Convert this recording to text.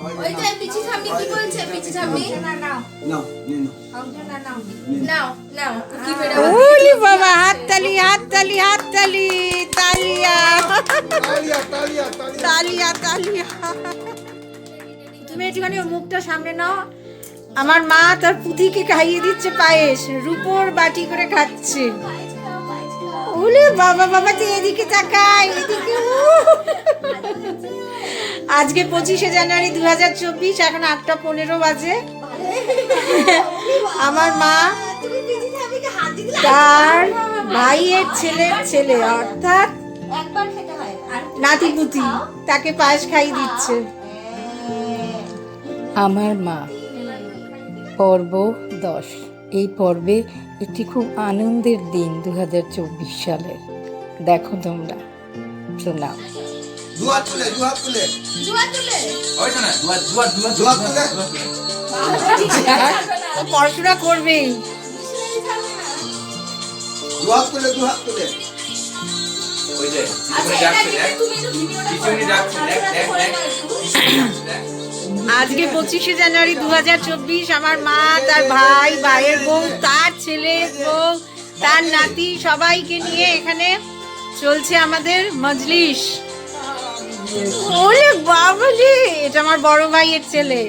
ওই যে পিচি ঠাম্মি কি বলছে পিচি ঠাম্মি নাও নিয়ে নাও। নাও নাও কি বেড়া ওলি বাবা হাততালি হাততালি হাততালি তালিয়া। তালিয়া তালিয়া তালিয়া। তালিয়া তালিয়া। তুমি একটুখানি ওর মুখটা সামনে নাও। আমার মা তার পুঁথিকে খাইয়ে দিচ্ছে পায়েস রূপোর বাটি করে খাচ্ছে। ওলে বাবা বাবা তুই এদিকে তাকাই এদিকে। আজকে পঁচিশে জানুয়ারি দু হাজার চব্বিশ, এখন আটটা পনেরো বাজে। আমার মা তার ভাইয়ের ছেলের ছেলে, অর্থাৎ নাতিপুতি তাকে পায়েস খাইয়ে দিচ্ছে। আমার মা, পর্ব দশ। এই পর্বে একটি খুব আনন্দের দিন দু হাজার চব্বিশ সালের। দেখো তোমরা শোনাও দু হাত তুলে দু হাত তুলে। জুয়া তুলে? ওই শোনা দুয়া দুয়া দুয়া দুয়া তুলে। পড়াশোনা করবেই দু হাত তুলে দু হাত তুলে। ওই যে আচ্ছা আজকে পঁচিশে জানুয়ারি দু হাজার চব্বিশ আমার মা তার ভাই ভাইয়ের বউ তার ছেলে বউ তার নাতি সবাইকে নিয়ে এখানে চলছে আমাদের মজলিস। ওরে বাবা রে এটা আমার বড় ভাইয়ের ছেলে।